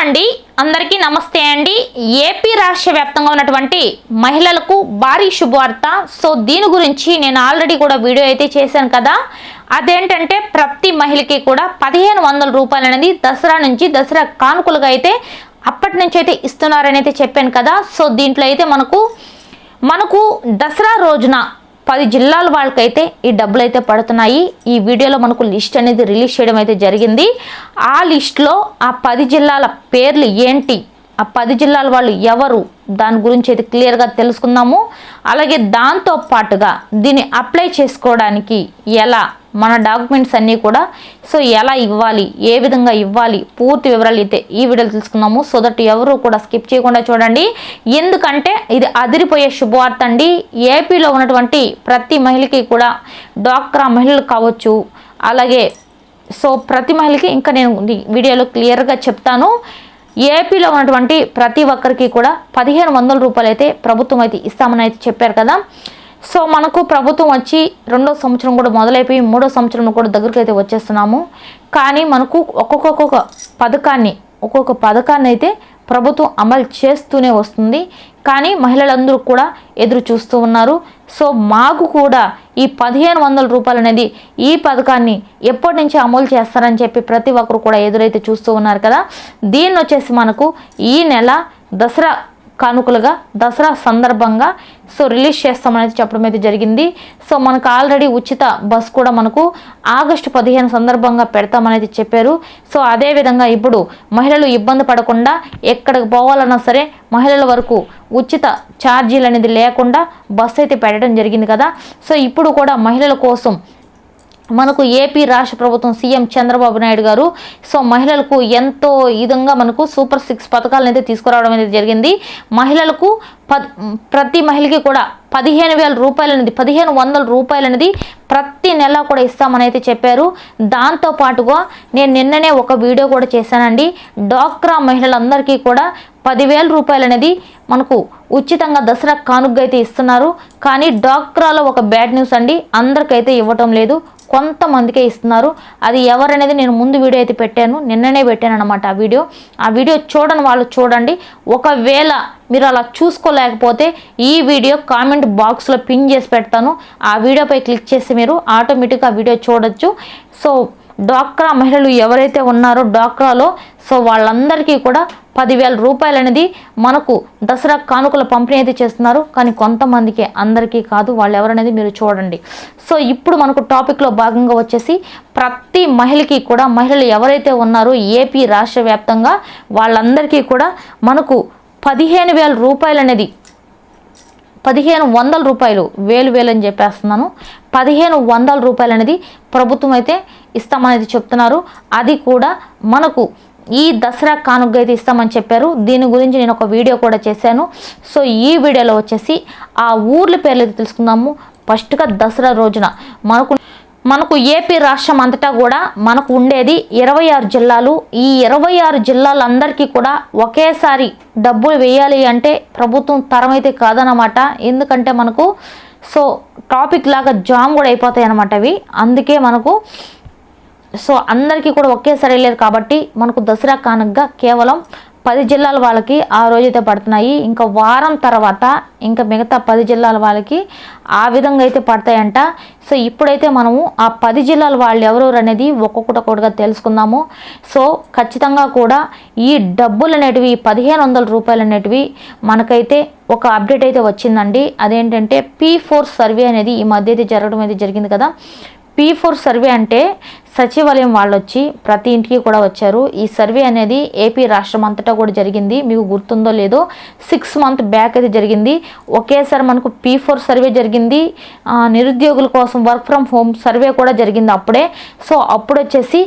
అండి. అందరికీ నమస్తే అండి. ఏపీ రాష్ట్ర వ్యాప్తంగా ఉన్నటువంటి మహిళలకు భారీ శుభవార్త. సో దీని గురించి నేను ఆల్రెడీ కూడా వీడియో అయితే చేశాను కదా. అదేంటంటే ప్రతి మహిళకి కూడా పదిహేను వందల రూపాయలు అనేది దసరా నుంచి దసరా కానుకలుగా అయితే అప్పటి నుంచి అయితే ఇస్తున్నారని అయితే చెప్పాను కదా. సో దీంట్లో అయితే మనకు మనకు దసరా రోజున పది జిల్లాల వాళ్ళకైతే ఈ డబ్బులు అయితే పడుతున్నాయి. ఈ వీడియోలో మనకు లిస్ట్ అనేది రిలీజ్ చేయడం అయితే జరిగింది. ఆ లిస్ట్లో ఆ పది జిల్లాల పేర్లు ఏంటి? ఆ పది జిల్లాల వాళ్ళు ఎవరు? దాని గురించి అయితే క్లియర్గా తెలుసుకుందాము. అలాగే దాంతో పాటుగా దీన్ని అప్లై చేసుకోవడానికి ఎలా మన డాక్యుమెంట్స్ అన్నీ కూడా. సో ఎలా ఇవ్వాలి? ఏ విధంగా ఇవ్వాలి? పూర్తి వివరాలు అయితే ఈ వీడియోలో తెలుసుకుందాము. సో దట్ ఎవరు కూడా స్కిప్ చేయకుండా చూడండి. ఎందుకంటే ఇది అదిరిపోయే శుభవార్త అండి. ఏపీలో ఉన్నటువంటి ప్రతి మహిళకి కూడా డాక్రా మహిళలు కావచ్చు. అలాగే సో ప్రతి మహిళకి ఇంకా నేను వీడియోలో క్లియర్గా చెప్తాను. ఏపీలో ఉన్నటువంటి ప్రతి ఒక్కరికి కూడా పదిహేను వందల రూపాయలు అయితే ప్రభుత్వం అయితే ఇస్తామని అయితే చెప్పారు కదా. సో మనకు ప్రభుత్వం వచ్చి రెండో సంవత్సరం కూడా మొదలైపోయి మూడో సంవత్సరం కూడా దగ్గరికి అయితే వచ్చేస్తున్నాము. కానీ మనకు ఒక్కొక్క పథకాన్ని ఒక్కొక్క పథకాన్ని అయితే ప్రభుత్వం అమలు చేస్తూనే వస్తుంది. కానీ మహిళలందరూ కూడా ఎదురు చూస్తూ ఉన్నారు. సో మాకు కూడా ఈ పదిహేను వందల రూపాయలు అనేది ఈ పథకాన్ని ఎప్పటి నుంచి అమలు చేస్తారని చెప్పి ప్రతి ఒక్కరు కూడా ఎదురైతే చూస్తూ ఉన్నారు కదా. దీన్ని వచ్చేసి మనకు ఈ నెల దసరా కానుకలుగా దసరా సందర్భంగా సో రిలీజ్ చేస్తామనేది చెప్పడం అయితే జరిగింది. సో మనకు ఆల్రెడీ ఉచిత బస్ కూడా మనకు ఆగస్టు పదిహేను సందర్భంగా పెడతామనేది చెప్పారు. సో అదే విధంగా ఇప్పుడు మహిళలు ఇబ్బంది పడకుండా ఎక్కడికి పోవాలన్నా సరే మహిళల వరకు ఉచిత ఛార్జీలు అనేది లేకుండా బస్సు అయితే పెట్టడం జరిగింది కదా. సో ఇప్పుడు కూడా మహిళల కోసం మనకు ఏపీ రాష్ట్ర ప్రభుత్వం సీఎం చంద్రబాబు నాయుడు గారు సో మహిళలకు ఎంతో విధంగా మనకు సూపర్ సిక్స్ పథకాలను అయితే తీసుకురావడం అనేది జరిగింది. మహిళలకు పద్ ప్రతి మహిళకి కూడా పదిహేను వేల రూపాయలు అనేది పదిహేను వందల రూపాయలు అనేది ప్రతి నెల కూడా ఇస్తామని అయితే చెప్పారు. దాంతో పాటుగా నేను నిన్ననే ఒక వీడియో కూడా చేశానండి. డాక్రా మహిళలందరికీ కూడా పదివేల రూపాయలు అనేది మనకు ఉచితంగా దసరా కానుగ్గా అయితే ఇస్తున్నారు. కానీ డాక్రాలో ఒక బ్యాడ్ న్యూస్ అండి అందరికైతే ఇవ్వటం లేదు. కొంతమందికే ఇస్తున్నారు. అది ఎవరనేది నేను ముందు వీడియో అయితే పెట్టాను. నిన్ననే పెట్టాను అనమాట ఆ వీడియో. ఆ వీడియో చూడని వాళ్ళు చూడండి. ఒకవేళ మీరు అలా చూసుకోలేకపోతే ఈ వీడియో కామెంట్ బాక్స్లో పిన్ చేసి పెడతాను. ఆ వీడియోపై క్లిక్ చేసి మీరు ఆటోమేటిక్గా ఆ వీడియో చూడొచ్చు. సో డ్వాక్రా మహిళలు ఎవరైతే ఉన్నారో డ్వాక్రాలో సో వాళ్ళందరికీ కూడా పదివేల రూపాయలు అనేది మనకు దసరా కానుకల పంపిణీ అయితే చేస్తున్నారు. కానీ కొంతమందికి అందరికీ కాదు వాళ్ళు ఎవరనేది మీరు చూడండి. సో ఇప్పుడు మనకు టాపిక్లో భాగంగా వచ్చేసి ప్రతి మహిళకి కూడా మహిళలు ఎవరైతే ఉన్నారో ఏపీ రాష్ట్ర వ్యాప్తంగా వాళ్ళందరికీ కూడా మనకు పదిహేను వేల రూపాయలు అనేది పదిహేను వందల రూపాయలు వేలు వేలు అని చెప్పేస్తున్నాను. పదిహేను వందల రూపాయలు అనేది ప్రభుత్వం అయితే ఇస్తామనేది చెప్తున్నారు. అది కూడా మనకు ఈ దసరా కానుక అయితే ఇస్తామని చెప్పారు. దీని గురించి నేను ఒక వీడియో కూడా చేశాను. సో ఈ వీడియోలో వచ్చేసి ఆ ఊర్ల పేర్లు అయితే తెలుసుకుందాము. ఫస్ట్గా దసరా రోజున మనకు మనకు ఏపీ రాష్ట్రం అంతటా కూడా మనకు ఉండేది ఇరవై ఆరు జిల్లాలు. ఈ ఇరవై ఆరు జిల్లాలందరికీ కూడా ఒకేసారి డబ్బులు వేయాలి అంటే ప్రభుత్వం తరమైతే కాదనమాట ఎందుకంటే మనకు సో టాపిక్ లాగా జామ్ కూడా అయిపోతాయి అనమాట అవి. అందుకే మనకు సో అందరికీ కూడా ఒకేసారి వెళ్ళారు కాబట్టి మనకు దసరా కానుకగా కేవలం పది జిల్లాల వాళ్ళకి ఆ రోజైతే పడుతున్నాయి. ఇంకా వారం తర్వాత ఇంకా మిగతా పది జిల్లాల వాళ్ళకి ఆ విధంగా అయితే పడతాయంట. సో ఇప్పుడైతే మనము ఆ పది జిల్లాల వాళ్ళు ఎవరెవరు అనేది ఒక్కొక్కటి ఒక్కొక్కటిగా తెలుసుకుందాము. సో ఖచ్చితంగా కూడా ఈ డబ్బులు అనేటివి పదిహేను వందల రూపాయలు అనేటివి మనకైతే ఒక అప్డేట్ అయితే వచ్చిందండి. అదేంటంటే పీ ఫోర్ సర్వే అనేది ఈ మధ్య అయితే జరగడం అయితే జరిగింది కదా. పీ ఫోర్ సర్వే అంటే సచివాలయం వాళ్ళు వచ్చి ప్రతి ఇంటికి కూడా వచ్చారు. ఈ సర్వే అనేది ఏపీ రాష్ట్రం అంతటా కూడా జరిగింది. మీకు గుర్తుందో లేదో సిక్స్ మంత్ బ్యాక్ అయితే జరిగింది. ఒకేసారి మనకు పీ ఫోర్ సర్వే జరిగింది. నిరుద్యోగుల కోసం వర్క్ ఫ్రమ్ హోమ్ సర్వే కూడా జరిగింది అప్పుడే. సో అప్పుడు వచ్చేసి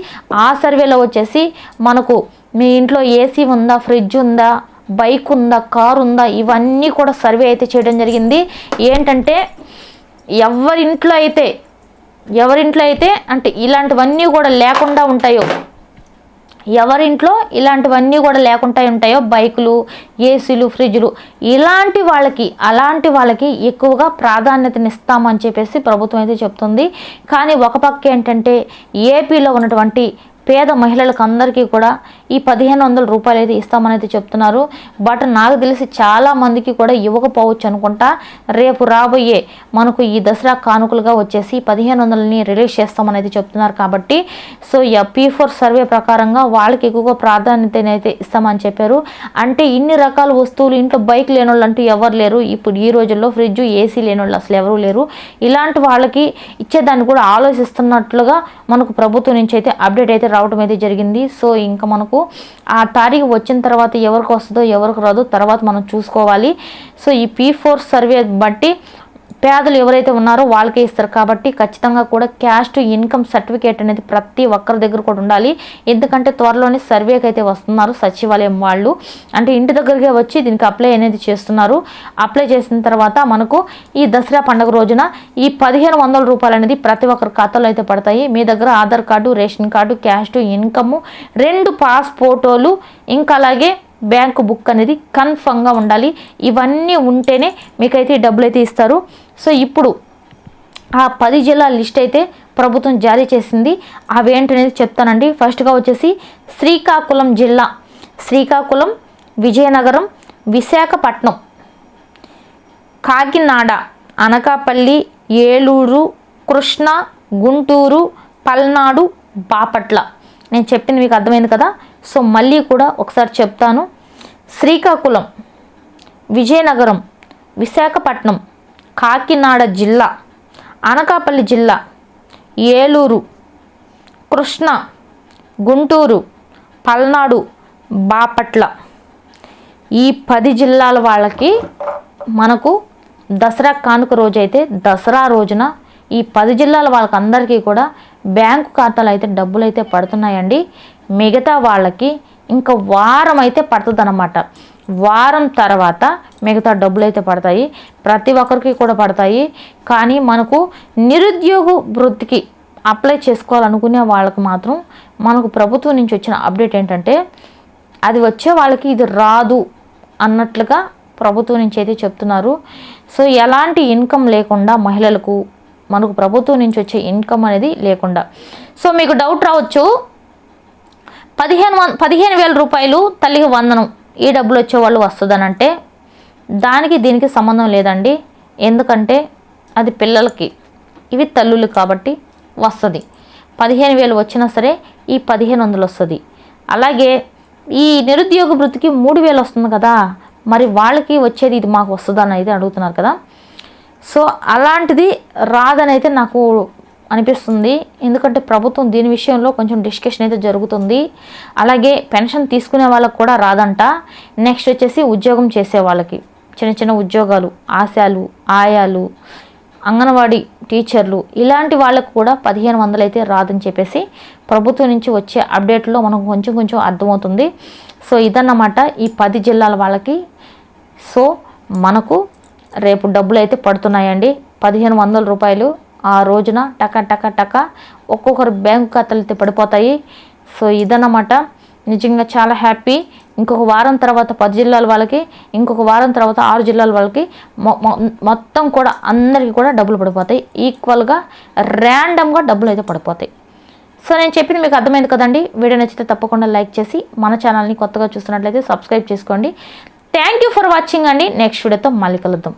ఆ సర్వేలో వచ్చేసి మనకు మీ ఇంట్లో ఏసీ ఉందా ఫ్రిడ్జ్ ఉందా బైక్ ఉందా కారు ఉందా ఇవన్నీ కూడా సర్వే అయితే చేయడం జరిగింది. ఏంటంటే ఎవరింట్లో అయితే ఎవరింట్లో అయితే అంటే ఇలాంటివన్నీ కూడా లేకుండా ఉంటాయో ఎవరింట్లో ఇలాంటివన్నీ కూడా లేకుండా ఉంటాయో బైకులు ఏసీలు ఫ్రిడ్జ్లు ఇలాంటి వాళ్ళకి అలాంటి వాళ్ళకి ఎక్కువగా ప్రాధాన్యతనిస్తామని చెప్పేసి ప్రభుత్వం అయితే చెప్తుంది. కానీ ఒక పక్క ఏంటంటే ఏపీలో ఉన్నటువంటి పేద మహిళలకు అందరికీ కూడా ఈ పదిహేను వందల రూపాయలు అయితే ఇస్తామని అయితే చెప్తున్నారు. బట్ నాకు తెలిసి చాలా మందికి కూడా ఇవ్వకపోవచ్చు అనుకుంటా. రేపు రాబోయే మనకు ఈ దసరా కానుకలుగా వచ్చేసి పదిహేను వందలని రిలీజ్ చేస్తామనైతే చెప్తున్నారు కాబట్టి సో పీ ఫోర్ సర్వే ప్రకారంగా వాళ్ళకి ఎక్కువగా ప్రాధాన్యతనైతే ఇస్తామని చెప్పారు. అంటే ఇన్ని రకాల వస్తువులు ఇంట్లో బైక్ లేని వాళ్ళు అంటూ ఎవరు లేరు. ఇప్పుడు ఈ రోజుల్లో ఫ్రిడ్జ్ ఏసీ లేని వాళ్ళు అసలు ఎవరు లేరు. ఇలాంటి వాళ్ళకి ఇచ్చేదాన్ని కూడా ఆలోచిస్తున్నట్లుగా మనకు ప్రభుత్వం నుంచి అయితే అప్డేట్ అయితే రావడం అయితే జరిగింది. సో ఇంకా మనకు ఆ తారీఖు వచ్చిన తర్వాత ఎవరికి వస్తుందో ఎవరికి రాదో తర్వాత మనం చూసుకోవాలి. సో ఈ పీ ఫోర్ సర్వే బట్టి పేదలు ఎవరైతే ఉన్నారో వాళ్ళకే ఇస్తారు. కాబట్టి ఖచ్చితంగా కూడా క్యాస్ట్ ఇన్కమ్ సర్టిఫికేట్ అనేది ప్రతి ఒక్కరి దగ్గర కూడా ఉండాలి. ఎందుకంటే త్వరలోనే సర్వేకి అయితే వస్తున్నారు సచివాలయం వాళ్ళు. అంటే ఇంటి దగ్గరకే వచ్చి దీనికి అప్లై అనేది చేస్తున్నారు. అప్లై చేసిన తర్వాత మనకు ఈ దసరా పండుగ రోజున ఈ పదిహేను వందల రూపాయలు అనేది ప్రతి ఒక్కరి ఖాతాలో అయితే పడతాయి. మీ దగ్గర Aadhaar card ration card caste income రెండు పాస్ ఫోటోలు ఇంకా అలాగే బ్యాంకు బుక్ అనేది కన్ఫర్మ్గా ఉండాలి. ఇవన్నీ ఉంటేనే మీకైతే ఈ డబ్బులు అయితే ఇస్తారు. సో ఇప్పుడు ఆ పది జిల్లాల లిస్ట్ అయితే ప్రభుత్వం జారీ చేసింది. అవేంటనేది చెప్తానండి. ఫస్ట్గా వచ్చేసి శ్రీకాకుళం జిల్లా. శ్రీకాకుళం విజయనగరం విశాఖపట్నం కాకినాడ అనకాపల్లి ఏలూరు కృష్ణ గుంటూరు పల్నాడు బాపట్ల. నేను చెప్పింది మీకు అర్థమైంది కదా? సో మళ్ళీ కూడా ఒకసారి చెప్తాను. శ్రీకాకుళం విజయనగరం విశాఖపట్నం కాకినాడ జిల్లా అనకాపల్లి జిల్లా ఏలూరు కృష్ణ గుంటూరు పల్నాడు బాపట్ల. ఈ పది జిల్లాల వాళ్ళకి మనకు దసరా కానుక రోజైతే దసరా రోజున ఈ పది జిల్లాల వాళ్ళకందరికీ కూడా బ్యాంకు ఖాతాలు అయితే డబ్బులు అయితే పడుతున్నాయండి. మిగతా వాళ్ళకి ఇంకా వారం అయితే పడుతుందన్నమాట. వారం తర్వాత మిగతా డబ్బులు అయితే పడతాయి. ప్రతి ఒక్కరికి కూడా పడతాయి. కానీ మనకు నిరుద్యోగ వృత్తికి అప్లై చేసుకోవాలనుకునే వాళ్ళకి మాత్రం మనకు ప్రభుత్వం నుంచి వచ్చిన అప్డేట్ ఏంటంటే అది వచ్చే వాళ్ళకి ఇది రాదు అన్నట్లుగా ప్రభుత్వం నుంచి అయితే చెప్తున్నారు. సో ఎలాంటి ఇన్కమ్ లేకుండా మహిళలకు మనకు ప్రభుత్వం నుంచి వచ్చే ఇన్కమ్ అనేది లేకుండా. సో మీకు డౌట్ రావచ్చు పదిహేను వం పదిహేను వేల రూపాయలు తల్లికి వందనం. ఈ డబ్బులు వచ్చేవాళ్ళు వస్తుందనంటే దానికి దీనికి సంబంధం లేదండి. ఎందుకంటే అది పిల్లలకి ఇవి తల్లులు కాబట్టి వస్తుంది. పదిహేను వేలు వచ్చినా సరే ఈ పదిహేను వందలు వస్తుంది. అలాగే ఈ నిరుద్యోగ వృత్తికి మూడు వేలు వస్తుంది కదా మరి వాళ్ళకి వచ్చేది ఇది మాకు వస్తుందని అయితే అడుగుతున్నారు కదా. సో అలాంటిది రాదని అయితే నాకు అనిపిస్తుంది. ఎందుకంటే ప్రభుత్వం దీని విషయంలో కొంచెం డిస్కషన్ అయితే జరుగుతుంది. అలాగే పెన్షన్ తీసుకునే వాళ్ళకు కూడా రాదంట. నెక్స్ట్ వచ్చేసి ఉద్యోగం చేసే వాళ్ళకి. చిన్న చిన్న ఉద్యోగాలు ఆశాలు ఆయాలు అంగన్వాడీ టీచర్లు ఇలాంటి వాళ్ళకు కూడా పదిహేను వందలు అయితే రాదని చెప్పేసి ప్రభుత్వం నుంచి వచ్చే అప్డేట్లో మనకు కొంచెం కొంచెం అర్థమవుతుంది. సో ఇదన్నమాట ఈ పది జిల్లాల వాళ్ళకి. సో మనకు రేపు డబ్బులు అయితే పడుతున్నాయండి. పదిహేను వందల రూపాయలు ఆ రోజున టక టక టక ఒక్కొక్కరు బ్యాంకు ఖాతాలు అయితే పడిపోతాయి. సో ఇదన్నమాట. నిజంగా చాలా హ్యాపీ. ఇంకొక వారం తర్వాత పది జిల్లాల వాళ్ళకి ఇంకొక వారం తర్వాత ఆరు జిల్లాల వాళ్ళకి మొత్తం కూడా అందరికీ కూడా డబ్బులు పడిపోతాయి. ఈక్వల్గా ర్యాండమ్గా డబ్బులు అయితే పడిపోతాయి. సో నేను చెప్పింది మీకు అర్థమైంది కదండి. వీడియో నచ్చితే తప్పకుండా లైక్ చేసి మన ఛానల్ని కొత్తగా చూస్తున్నట్లయితే సబ్స్క్రైబ్ చేసుకోండి. థ్యాంక్ యూ ఫర్ వాచింగ్ అండి. నెక్స్ట్ వీడియోతో మళ్ళీ కలుద్దాం.